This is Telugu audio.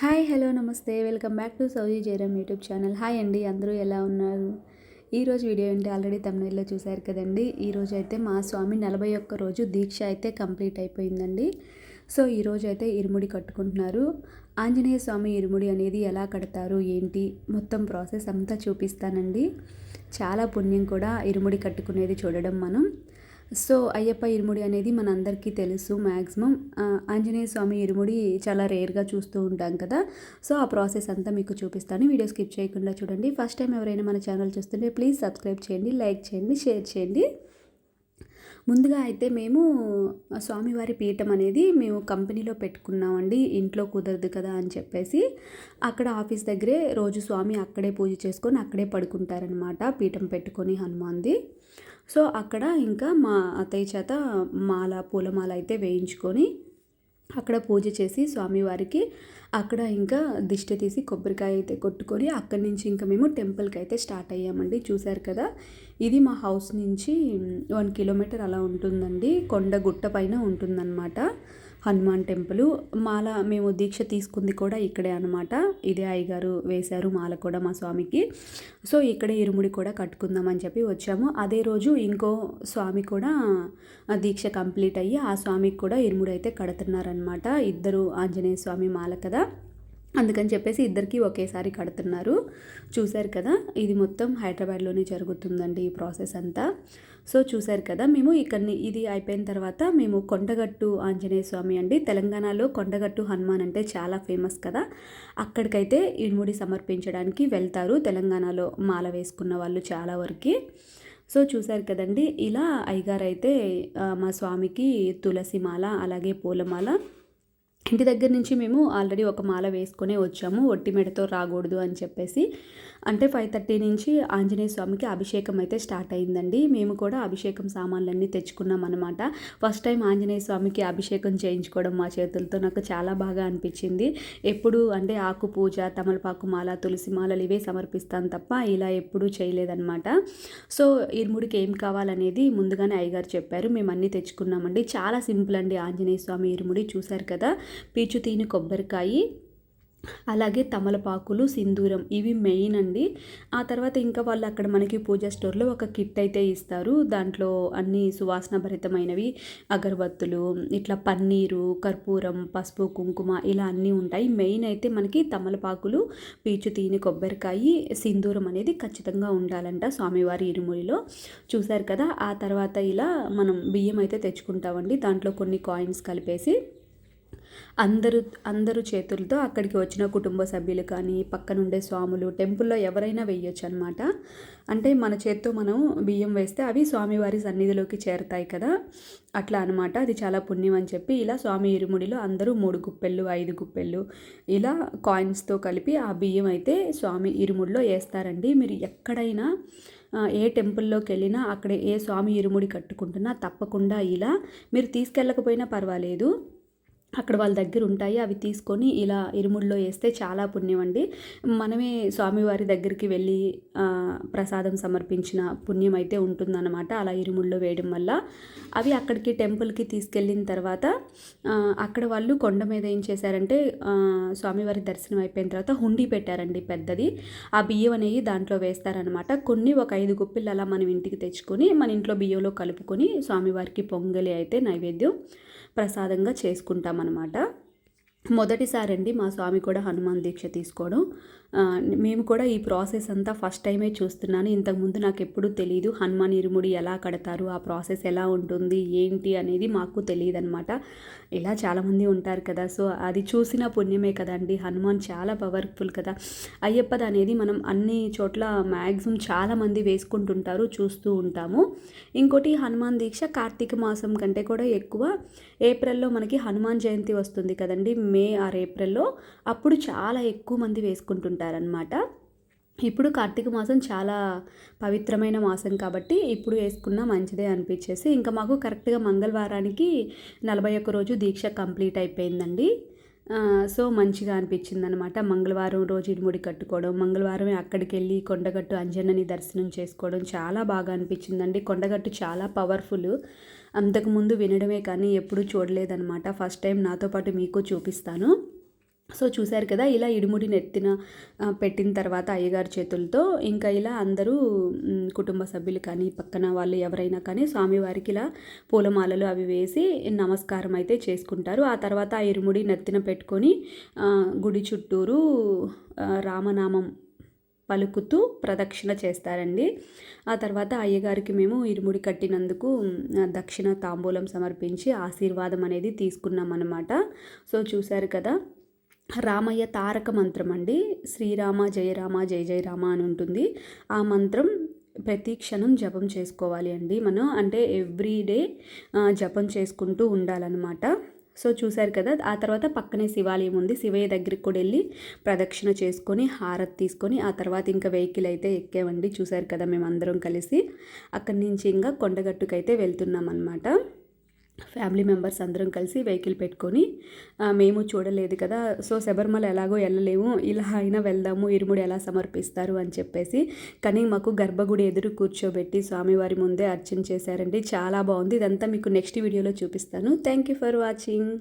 హాయ్ హలో నమస్తే. వెల్కమ్ బ్యాక్ టు సౌజీ జయరామ్ యూట్యూబ్ ఛానల్. హాయ్ అండి అందరూ ఎలా ఉన్నారు? ఈరోజు వీడియో అంటే ఆల్రెడీ తమిళలో చూశారు కదండి. ఈరోజు అయితే మా స్వామి నలభై ఒక్క రోజు దీక్ష అయితే కంప్లీట్ అయిపోయిందండి. సో ఈరోజు అయితే ఇరుముడి కట్టుకుంటున్నారు. ఆంజనేయ స్వామి ఇరుముడి అనేది ఎలా కడతారు ఏంటి? మొత్తం ప్రాసెస్ అంతా చూపిస్తానండి. చాలా పుణ్యం కూడా ఇరుముడి కట్టుకునేది చూడడం మనం. సో అయ్యప్ప ఇరుముడి అనేది మన అందరికీ తెలుసు మ్యాక్సిమం ఆంజనేయ స్వామి ఇరుముడి చాలా రేర్గా చూస్తూ ఉంటాం కదా. సో ఆ ప్రాసెస్ అంతా మీకు చూపిస్తాను. వీడియో స్కిప్ చేయకుండా చూడండి. ఫస్ట్ టైం ఎవరైనా మన ఛానల్ చూస్తుంటే ప్లీజ్ సబ్స్క్రైబ్ చేయండి లైక్ చేయండి షేర్ చేయండి. ముందుగా అయితే మేము స్వామివారి పీఠం అనేది మేము కంపెనీలో పెట్టుకున్నామండి. ఇంట్లో కుదరదు కదా అని చెప్పేసి అక్కడ ఆఫీస్ దగ్గరే రోజు స్వామి అక్కడే పూజ చేసుకొని అక్కడే పడుకుంటారనమాట పీఠం పెట్టుకొని హనుమాన్ది. సో అక్కడ ఇంకా మా అత్తయ్య చేత మాల పూలమాల అయితే వేయించుకొని అక్కడ పూజ చేసి స్వామివారికి అక్కడ ఇంకా దిష్టి తీసి కొబ్బరికాయ అయితే కొట్టుకొని అక్కడి నుంచి ఇంకా మేము టెంపుల్కి అయితే స్టార్ట్ అయ్యామండి. చూశారు కదా? ఇది మా హౌస్ నుంచి వన్ కిలోమీటర్ అలా ఉంటుందండి. కొండ గుట్ట పైన ఉంటుందన్నమాట. హనుమాన్ టెంపుల్. మాల మేము దీక్ష తీసుకుంది కూడా ఇక్కడే అనమాట ఇదే అయ్యగారు వేశారు మాల కూడా మా స్వామికి. సో ఇక్కడే ఇరుముడి కూడా కట్టుకుందామని చెప్పి వచ్చాము. అదే రోజు ఇంకో స్వామి కూడా దీక్ష కంప్లీట్ అయ్యి ఆ స్వామికి కూడా ఇరుముడు అయితే కడుతున్నారనమాట ఇద్దరు ఆంజనేయ స్వామి మాల కదా. అందుకని చెప్పేసి ఇద్దరికి ఒకేసారి కడుతున్నారు. చూశారు కదా ఇది మొత్తం హైదరాబాద్లోనే జరుగుతుందండి ఈ ప్రాసెస్ అంతా. సో చూశారు కదా మేము ఇక్కడిని ఇది అయిపోయిన తర్వాత మేము కొండగట్టు ఆంజనేయ స్వామి అండి. తెలంగాణలో కొండగట్టు హనుమాన్ అంటే చాలా ఫేమస్ కదా. అక్కడికైతే ఇనుముడి సమర్పించడానికి వెళ్తారు. తెలంగాణలో మాల వేసుకున్న వాళ్ళు చాలా వరకు. సో చూశారు కదండి ఇలా అయ్యగారు అయితే మా స్వామికి తులసి మాల అలాగే పూలమాల ఇంటి దగ్గర నుంచి మేము ఆల్రెడీ ఒక మాల వేసుకునే వచ్చాము. ఒట్టి మెడతో రాకూడదు అని చెప్పేసి. అంటే ఫైవ్ థర్టీ నుంచి ఆంజనేయ స్వామికి అభిషేకం అయితే స్టార్ట్ అయిందండి. మేము కూడా అభిషేకం సామాన్లన్నీ తెచ్చుకున్నాం అనమాట ఫస్ట్ టైం ఆంజనేయ స్వామికి అభిషేకం చేయించుకోవడం మా చేతులతో నాకు చాలా బాగా అనిపించింది. ఎప్పుడు అంటే ఆకు పూజ తమలపాకు మాల తులసి మాలలు ఇవే సమర్పిస్తాను తప్ప ఇలా ఎప్పుడూ చేయలేదన్నమాట. సో ఇరుముడికి ఏం కావాలనేది ముందుగానే అయ్యగారు చెప్పారు. మేము అన్నీ తెచ్చుకున్నామండి. చాలా సింపుల్ అండి ఆంజనేయ స్వామి ఇరుముడి. చూశారు కదా? పీచు తీని కొబ్బరికాయ అలాగే తమలపాకులు సింధూరం. ఇవి మెయిన్ అండి. ఆ తర్వాత ఇంకా వాళ్ళు అక్కడ మనకి పూజా స్టోర్లో ఒక కిట్ అయితే ఇస్తారు. దాంట్లో అన్ని సువాసన భరితమైనవి అగరబత్తులు ఇట్లా పన్నీరు కర్పూరం పసుపు కుంకుమ ఇలా అన్నీ ఉంటాయి. మెయిన్ అయితే మనకి తమలపాకులు పీచు తీని కొబ్బరికాయ సింధూరం అనేది ఖచ్చితంగా ఉండాలంట స్వామివారి ఇరుముడిలో. చూశారు కదా ఆ తర్వాత ఇలా మనం బియ్యం అయితే తెచ్చుకుంటామండి. దాంట్లో కొన్ని కాయిన్స్ కలిపేసి అందరూ అందరూ చేతులతో అక్కడికి వచ్చిన కుటుంబ సభ్యులు కానీ పక్కనుండే స్వాములు టెంపుల్లో ఎవరైనా వేయొచ్చు అనమాట అంటే మన చేత్తో మనం బియ్యం వేస్తే అవి స్వామివారి సన్నిధిలోకి చేరతాయి కదా. అట్లా అనమాట అది చాలా పుణ్యం అని చెప్పి ఇలా స్వామి ఇరుముడిలో అందరూ మూడు గుప్పెళ్ళు ఐదు గుప్పెళ్ళు ఇలా కాయిన్స్తో కలిపి ఆ బియ్యం అయితే స్వామి ఇరుముడిలో వేస్తారండి. మీరు ఎక్కడైనా ఏ టెంపుల్లోకి వెళ్ళినా అక్కడ ఏ స్వామి ఇరుముడి కట్టుకుంటున్నా తప్పకుండా ఇలా మీరు తీసుకెళ్ళకపోయినా పర్వాలేదు. అక్కడ వాళ్ళ దగ్గర ఉంటాయి. అవి తీసుకొని ఇలా ఇరుముడిలో వేస్తే చాలా పుణ్యం అండి. మనమే స్వామివారి దగ్గరికి వెళ్ళి ప్రసాదం సమర్పించిన పుణ్యం అయితే ఉంటుందన్నమాట అలా ఇరుముడిలో వేయడం వల్ల. అవి అక్కడికి టెంపుల్కి తీసుకెళ్ళిన తర్వాత అక్కడ వాళ్ళు కొండ మీద ఏం చేశారంటే స్వామివారి దర్శనం అయిపోయిన తర్వాత హుండీ పెట్టారండి పెద్దది. ఆ బియ్యం అనేవి దాంట్లో వేస్తారనమాట కొన్ని ఒక ఐదు గుప్పిళ్ళు అలా మనం ఇంటికి తెచ్చుకొని మన ఇంట్లో బియ్యంలో కలుపుకొని స్వామివారికి పొంగలి అయితే నైవేద్యం ప్రసాదంగా చేసుకుంటాం మొదటిసారి అండి మా స్వామి కూడా హనుమాన్ దీక్ష తీసుకోవడం. మేము కూడా ఈ ప్రాసెస్ అంతా ఫస్ట్ టైమే చూస్తున్నాను. ఇంతకుముందు నాకు ఎప్పుడూ తెలియదు హనుమాన్ ఇరుముడి ఎలా కడతారు ఆ ప్రాసెస్ ఎలా ఉంటుంది ఏంటి అనేది మాకు తెలియదు అనమాట ఇలా చాలామంది ఉంటారు కదా సో అది చూసిన పుణ్యమే కదండి. హనుమాన్ చాలా పవర్ఫుల్ కదా. అయ్యప్పది అనేది మనం అన్ని చోట్ల మ్యాక్సిమం చాలామంది వేసుకుంటుంటారు చూస్తూ ఉంటాము. ఇంకోటి హనుమాన్ దీక్ష కార్తీక మాసం కంటే కూడా ఎక్కువ ఏప్రిల్లో మనకి హనుమాన్ జయంతి వస్తుంది కదండి. మే ఆర్ ఏప్రిల్లో అప్పుడు చాలా ఎక్కువ మంది వేసుకుంటుంటారు. ఉంటారనమాట ఇప్పుడు కార్తీక మాసం చాలా పవిత్రమైన మాసం కాబట్టి ఇప్పుడు వేసుకున్న మంచిదే అనిపించేసి ఇంకా మాకు కరెక్ట్గా మంగళవారానికి నలభై ఒక్క రోజు దీక్ష కంప్లీట్ అయిపోయిందండి. సో మంచిగా అనిపించింది అనమాట మంగళవారం రోజు ఇడిముడి కట్టుకోవడం మంగళవారమే అక్కడికి వెళ్ళి కొండగట్టు అంజన్నని దర్శనం చేసుకోవడం చాలా బాగా అనిపించిందండి. కొండగట్టు చాలా పవర్ఫుల్. అంతకుముందు వినడమే కానీ ఎప్పుడూ చూడలేదన్నమాట. ఫస్ట్ టైం నాతో పాటు మీకు చూపిస్తాను. సో చూశారు కదా ఇలా ఇడుముడి నెత్తిన పెట్టిన తర్వాత అయ్యగారి చేతులతో ఇంకా ఇలా అందరూ కుటుంబ సభ్యులు కానీ పక్కన వాళ్ళు ఎవరైనా కానీ స్వామివారికి ఇలా పూలమాలలు అవి వేసి నమస్కారం అయితే చేసుకుంటారు. ఆ తర్వాత ఆ ఇరుముడి నెత్తిన పెట్టుకొని గుడి చుట్టూరు రామనామం పలుకుతూ ప్రదక్షిణ చేస్తారండి. ఆ తర్వాత అయ్యగారికి మేము ఇరుముడి కట్టినందుకు దక్షిణ తాంబూలం సమర్పించి ఆశీర్వాదం అనేది తీసుకున్నాం అనమాట సో చూశారు కదా రామయ్య తారక మంత్రం అండి. శ్రీరామ జయ రామ జయ జయ రామ అని ఉంటుంది. ఆ మంత్రం ప్రతి క్షణం జపం చేసుకోవాలి అండి మనం. అంటే ఎవ్రీ డే జపం చేసుకుంటూ ఉండాలన్నమాట. సో చూశారు కదా ఆ తర్వాత పక్కనే శివాలయం ఉంది. శివయ్య దగ్గరికి కూడా వెళ్ళి ప్రదక్షిణ చేసుకొని హారతి తీసుకొని ఆ తర్వాత ఇంకా వెహికల్ అయితే ఎక్కామండి. చూశారు కదా మేము అందరం కలిసి. అక్కడి నుంచి ఇంకా కొండగట్టుకైతే వెళ్తున్నాం అనమాట ఫ్యామిలీ మెంబర్స్ అందరం కలిసి వెహికల్ పెట్టుకొని మేము చూడలేదు కదా సో శబరిమల ఎలాగో వెళ్ళలేము ఇలా అయినా వెళ్దాము ఇరుముడు ఎలా సమర్పిస్తారు అని చెప్పేసి కానీ మాకు గర్భగుడి ఎదురు కూర్చోబెట్టి స్వామివారి ముందే అర్చన చేశారండి. చాలా బాగుంది. ఇదంతా మీకు నెక్స్ట్ వీడియోలో చూపిస్తాను. Thank you for watching